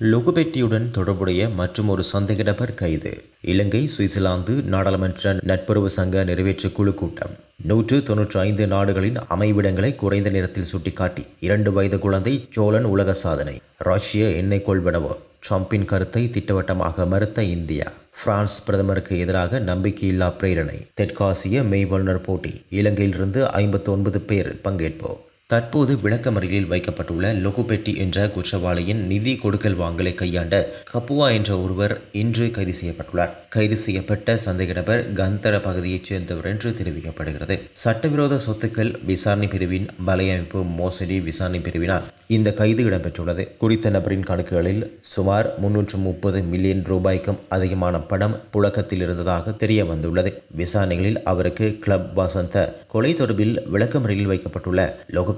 லொகுபெட்டியுடன் தொடர்புடைய மற்றும் ஒரு சந்தேக நபர் கைது. இலங்கை சுவிட்சர்லாந்து நாடாளுமன்ற நட்புறவு சங்க நிறைவேற்று குழு கூட்டம். நூற்று தொன்னூற்றி ஐந்து நாடுகளின் அமைவிடங்களை குறைந்த நேரத்தில் சுட்டிக்காட்டி இரண்டு வயது குழந்தை சோழன் உலக சாதனை ரஷ்ய எண்ணெய் கொள்வனவு ட்ரம்பின் கருத்தை திட்டவட்டமாக மறுத்த இந்தியா. பிரான்ஸ் பிரதமருக்கு எதிராக நம்பிக்கையில்லா பிரேரணை தெற்காசிய மெய்வல்லுநர் போட்டி இலங்கையிலிருந்து ஐம்பத்தி ஒன்பது பேர் பங்கேற்போம் தற்போது விளக்கமறியலில் வைக்கப்பட்டுள்ள லொகுபெட்டி என்ற குற்றவாளியின் நிதி கொடுக்கல் வாங்கலை கையாண்ட கப்புவா என்ற ஒருவர் இன்று கைது செய்யப்பட்டுள்ளார். கைது செய்யப்பட்ட சந்தேக நபர் கந்தர பகுதியைச் சேர்ந்தவர் என்று தெரிவிக்கப்படுகிறது. சட்டவிரோத சொத்துக்கள் விசாரணை பிரிவின் வலையமைப்பு மோசடி விசாரணை பிரிவினால் இந்த கைது இடம்பெற்றுள்ளது. குறித்த நபரின் கணக்குகளில் சுமார் முன்னூற்று முப்பது மில்லியன் ரூபாய்க்கும் அதிகமான பணம் புழக்கத்தில் இருந்ததாக தெரிய வந்துள்ளது. விசாரணைகளில் அவருக்கு கிளப் வசந்த கொலை தொடர்பில் விளக்கமறியலில் வைக்கப்பட்டுள்ள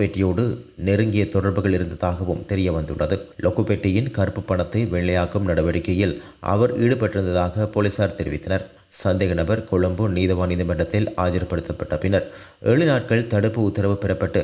லொகுபெட்டியோடு நெருங்கிய தொடர்புகள் இருந்ததாகவும் தெரிய வந்துள்ளது லொகுபெட்டியின் கருப்பு பணத்தை வெள்ளையாக்கும் நடவடிக்கையில் அவர் ஈடுபட்டிருந்ததாக போலீசார் தெரிவித்தனர். சந்தேக நபர் கொழும்பு நீதவான் நீதிமன்றத்தில் ஆஜர்படுத்தப்பட்ட பின்னர் ஏழு நாட்கள் தடுப்பு உத்தரவு பெறப்பட்டு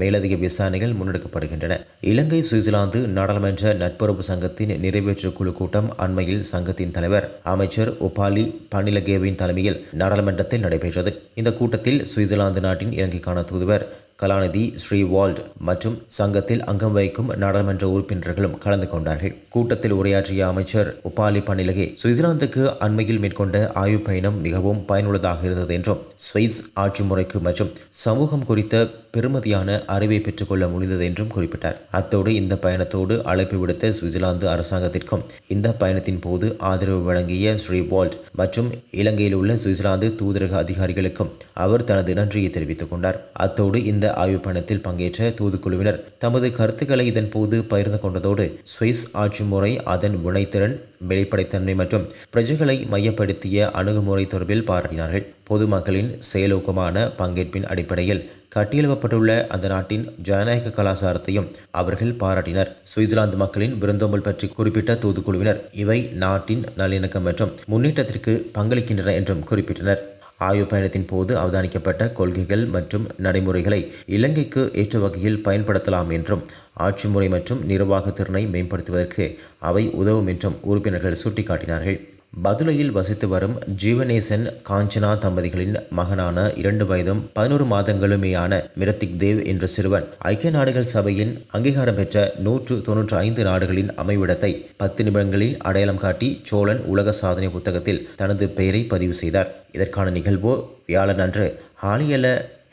மேலதிக விசாரணைகள் முன்னெடுக்கப்படுகின்றன. இலங்கை சுவிட்சர்லாந்து நாடாளுமன்ற நட்புறவு சங்கத்தின் நிறைவேற்று குழு கூட்டம் அண்மையில் சங்கத்தின் தலைவர் அமைச்சர் உபாலி பனிலகேவின் தலைமையில் நாடாளுமன்றத்தில் நடைபெற்றது. இந்த கூட்டத்தில் சுவிட்சர்லாந்து நாட்டின் இலங்கைக்கான தூதுவர் கலாநிதி ஸ்ரீவால்ட் மற்றும் சங்கத்தில் அங்கம் வகிக்கும் நாடாளுமன்ற உறுப்பினர்களும் கலந்து கொண்டார்கள். கூட்டத்தில் உரையாற்றிய அமைச்சர் உபாலி பணிலகே சுவிட்சர்லாந்துக்கு அண்மையில் மேற்கொண்ட ஆய்வு பயணம் மிகவும் பயனுள்ளதாக இருந்தது என்றும் ஸ்வீட்ஸ் ஆட்சி முறைக்கு மற்றும் சமூகம் குறித்த பெருமதியான அறிவை பெற்றுக்கொள்ள முடிந்தது என்றும் குறிப்பிட்டார். அத்தோடு இந்த பயணத்தோடு அழைப்பு விடுத்த சுவிட்சர்லாந்து அரசாங்கத்திற்கும் இந்த பயணத்தின் போது ஆதரவு வழங்கிய ஸ்ரீவால்ட் மற்றும் இலங்கையில் உள்ள சுவிட்சர்லாந்து தூதரக அதிகாரிகளுக்கும் அவர் தனது நன்றியை தெரிவித்துக் கொண்டார். அத்தோடு இந்த ஆய்வு பயணத்தில் பங்கேற்ற தூதுக்குழுவினர் தமது கருத்துக்களை இதன் போது பகிர்ந்து கொண்டதோடு சுவிஸ் ஆட்சி முறை அதன் வினைத்திறன் வெளிப்படைத்தன்மை மற்றும் பிரஜைகளை மையப்படுத்திய அணுகுமுறை தொடர்பில் பாராட்டினார்கள். பொதுமக்களின் செயலூக்கமான பங்கேற்பின் அடிப்படையில் கட்டியெழுப்பப்பட்டுள்ள அந்த நாட்டின் ஜனநாயக கலாச்சாரத்தையும் அவர்கள் பாராட்டினர். சுவிட்சர்லாந்து மக்களின் விருந்தோம்பல் பற்றி குறிப்பிட்ட தூதுக்குழுவினர் இவை நாட்டின் நல்லிணக்கம் மற்றும் முன்னேற்றத்திற்கு பங்களிக்கின்றன என்றும் குறிப்பிட்டனர். ஆய்வு பயணத்தின் போது அவதானிக்கப்பட்ட கொள்கைகள் மற்றும் நடைமுறைகளை இலங்கைக்கு ஏற்ற வகையில் பயன்படுத்தலாம் என்றும் ஆட்சி முறை மற்றும் நிர்வாகத்திறனை மேம்படுத்துவதற்கு அவை உதவும் என்றும் உறுப்பினர்கள் சுட்டிக்காட்டினார்கள். மதுரையில் வசித்து வரும் ஜீவனேசன் காஞ்சனா தம்பதிகளின் மகனான இரண்டு வயதும் பதினோரு மாதங்களுமேயான மிரத்திக் தேவ் என்ற சிறுவன் ஐக்கிய நாடுகள் சபையின் அங்கீகாரம் பெற்ற நூற்று தொன்னூற்று ஐந்து நாடுகளின் அமைவிடத்தை பத்து நிமிடங்களில் அடையாளம் காட்டி சோழன் உலக சாதனை புத்தகத்தில் தனது பெயரை பதிவு செய்தார். இதற்கான நிகழ்வு வியாழன் அன்று ஹாலியல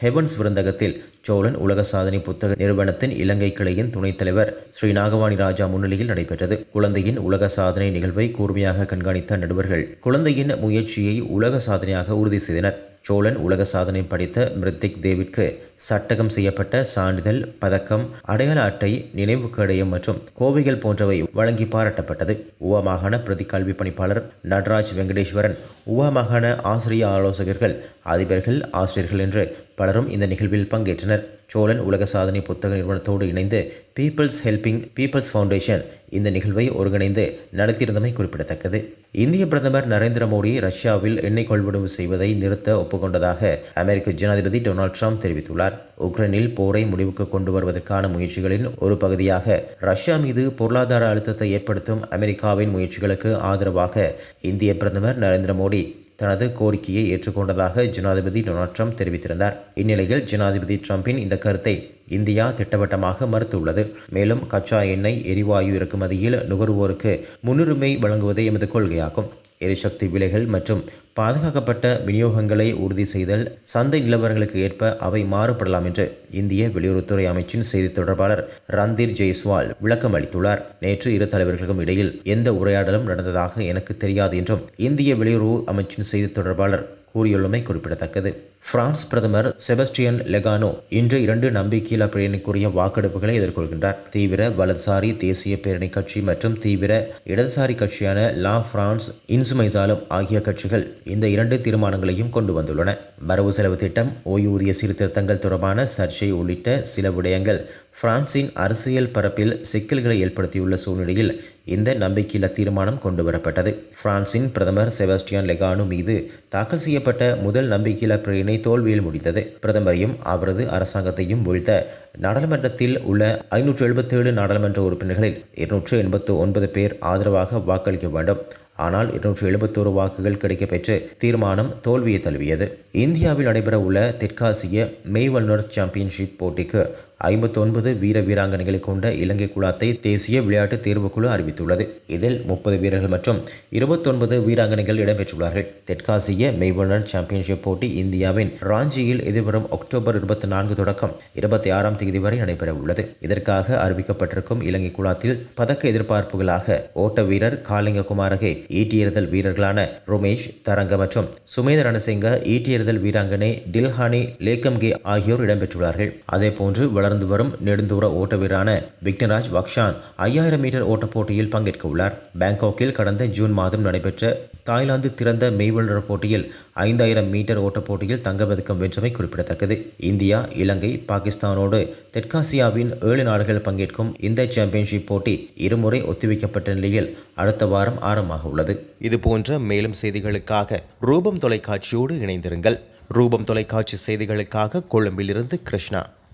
ஹெவன்ஸ் விருந்தகத்தில் சோழன் உலக சாதனை புத்தக நிறுவனத்தின் இலங்கை கிளையின் துணைத் தலைவர் ஸ்ரீ நாகவாணி ராஜா முன்னிலையில் நடைபெற்றது. குழந்தையின் உலக சாதனை நிகழ்வை கூர்மையாக கண்காணித்த நடுவர்கள் குழந்தையின் முயற்சியை உலக சாதனையாக உறுதி செய்தனர். சோழன் உலக சாதனை படைத்த மிருத்திக் தேவிற்கு சட்டகம் செய்யப்பட்ட சான்றிதழ் பதக்கம் அடையாள அட்டை நினைவு கடையம் மற்றும் கோவைகள் போன்றவை வழங்கி பாராட்டப்பட்டது. உவா மாகாண பிரதி கல்வி பணிப்பாளர் நடராஜ் வெங்கடேஸ்வரன் உவா மாகாண ஆசிரிய ஆலோசகர்கள் அதிபர்கள் ஆசிரியர்கள் என்று பலரும் இந்த நிகழ்வில் பங்கேற்றனர். சோழன் உலக சாதனை புத்தக நிறுவனத்தோடு இணைந்து பீப்பிள்ஸ் ஹெல்பிங் பீப்பிள்ஸ் ஃபவுண்டேஷன் இந்த நிகழ்வை ஒருங்கிணைந்து நடத்தியிருந்தமை குறிப்பிடத்தக்கது. இந்திய பிரதமர் நரேந்திர மோடி ரஷ்யாவில் எண்ணெய் கொள்வனவு செய்வதை நிறுத்த ஒப்புக்கொண்டதாக அமெரிக்க ஜனாதிபதி டொனால்ட் ட்ரம்ப் தெரிவித்துள்ளார். உக்ரைனில் போரை முடிவுக்கு கொண்டு வருவதற்கான முயற்சிகளின் ஒரு பகுதியாக ரஷ்யா மீது பொருளாதார அழுத்தத்தை ஏற்படுத்தும் அமெரிக்காவின் முயற்சிகளுக்கு ஆதரவாக இந்திய பிரதமர் நரேந்திர மோடி தனது கோரிக்கையை ஏற்றுக்கொண்டதாக ஜனாதிபதி டொனால்ட் ட்ரம்ப் தெரிவித்திருந்தார். இந்நிலையில் ஜனாதிபதி ட்ரம்பின் இந்த கருத்தை இந்தியா திட்டவட்டமாக மறுத்துள்ளது. மேலும் கச்சா எண்ணெய் எரிவாயு இறக்குமதியில் நுகர்வோருக்கு முன்னுரிமை வழங்குவதே எமது கொள்கையாகும். எரிசக்தி விலைகள் மற்றும் பாதுகாக்கப்பட்ட விநியோகங்களை உறுதி செய்தல் சந்தை நிலவரங்களுக்கு ஏற்ப அவை மாறுபடலாம் என்று இந்திய வெளியுறவுத்துறை அமைச்சின் செய்தி தொடர்பாளர் ரந்தீர் ஜெய்ஸ்வால் விளக்கம் அளித்துள்ளார். நேற்று இரு தலைவர்களுக்கும் இடையில் எந்த உரையாடலும் நடந்ததாக எனக்கு தெரியாது என்றும் இந்திய வெளியுறவு அமைச்சின் செய்தி தொடர்பாளர் கூறியுள்ளமை குறிப்பிடத்தக்கது. பிரான்ஸ் பிரதமர் செபஸ்டியன் லெகானோ இன்று இரண்டு நம்பிக்கையில்லா பிரேரணைக்குரிய வாக்கெடுப்புகளை எதிர்கொள்கின்றார். தீவிர வலதுசாரி தேசிய பேரணி கட்சி மற்றும் தீவிர இடதுசாரி கட்சியான லா பிரான்ஸ் இன்சுமைசாலும் ஆகிய கட்சிகள் இந்த இரண்டு தீர்மானங்களையும் கொண்டு வந்துள்ளன. வரவு செலவு திட்டம் ஓய்வூதிய சீர்திருத்தங்கள் தொடர்பான சர்ச்சை உள்ளிட்ட சில விடயங்கள் பிரான்சின் அரசியல் பரப்பில் சிக்கல்களை ஏற்படுத்தியுள்ள சூழ்நிலையில் இந்த நம்பிக்கையில தீர்மானம் கொண்டு வரப்பட்டது. பிரான்சின் பிரதமர் செவஸ்டியன் லெகானு மீது தாக்கல் செய்யப்பட்ட முதல் நம்பிக்கையில் பிரேரணை தோல்வியில் முடிந்தது. பிரதமரையும் அவரது அரசாங்கத்தையும் வீழ்த்த நாடாளுமன்றத்தில் உள்ள ஐநூற்று எழுபத்தேழு நாடாளுமன்ற உறுப்பினர்களில் இருநூற்று எண்பத்து ஒன்பது பேர் ஆதரவாக வாக்களிக்க வேண்டும். ஆனால் இருநூற்று எழுபத்தோரு வாக்குகள் கிடைக்கப்பெற்று தீர்மானம் தோல்வியை தழுவியது. இந்தியாவில் நடைபெற உள்ள தெற்காசிய மெய்வல்னர்ஸ் சாம்பியன்ஷிப் போட்டிக்கு ஐம்பத்தொன்பது வீர வீராங்கனைகளை கொண்ட இலங்கை குழாத்தை தேசிய விளையாட்டு தேர்வுக்குழு அறிவித்துள்ளது. இதில் முப்பது வீரர்கள் மற்றும் இருபத்தொன்பது வீராங்கனைகள் இடம்பெற்றுள்ளார்கள். தெற்காசிய மெய்வல்னர் சாம்பியன்ஷிப் போட்டி இந்தியாவின் ராஞ்சியில் எதிர்வரும் அக்டோபர் இருபத்தி நான்கு தொடக்கம் இருபத்தி ஆறாம் தேதி வரை நடைபெற உள்ளது இதற்காக அறிவிக்கப்பட்டிருக்கும் இலங்கை குழாத்தில் பதக்க எதிர்பார்ப்புகளாக ஓட்ட வீரர் காலிங்க குமாரகே ஈட்டியெறிதல் வீரர்களான ரோமேஷ் தரங்க மற்றும் சுமேத ரணசிங்க ஈட்டியெறிதல் வீராங்கனை டில்ஹானி லேக்கம்கே ஆகியோர் இடம்பெற்றுள்ளார்கள். அதேபோன்று தொடர்ந்து வரும் நெடுந்தூர ஓட்ட வீரான விக்னராஜ் வக்ஷான் ஐயாயிரம் மீட்டர் ஓட்டப் போட்டியில் பங்கேற்க உள்ளார். பாங்காக்கில் கடந்த ஜூன் மாதம் நடைபெற்ற தாய்லாந்து திறந்த மெய்வல்லுநர் போட்டியில் ஐந்தாயிரம் மீட்டர் ஓட்டப் போட்டியில் தங்கப்பதக்கம் வென்றமை குறிப்பிடத்தக்கது. இந்தியா இலங்கை பாகிஸ்தானோடு தெற்காசியாவின் ஏழு நாடுகள் பங்கேற்கும் இந்த சாம்பியன்ஷிப் போட்டி இருமுறை ஒத்திவைக்கப்பட்ட நிலையில் அடுத்த வாரம் ஆரம்பமாக உள்ளது. இது போன்ற மேலும் செய்திகளுக்காக ரூபம் தொலைக்காட்சியோடு இணைந்திருங்கள். ரூபம் தொலைக்காட்சி செய்திகளுக்காக கொழும்பிலிருந்து கிருஷ்ணா.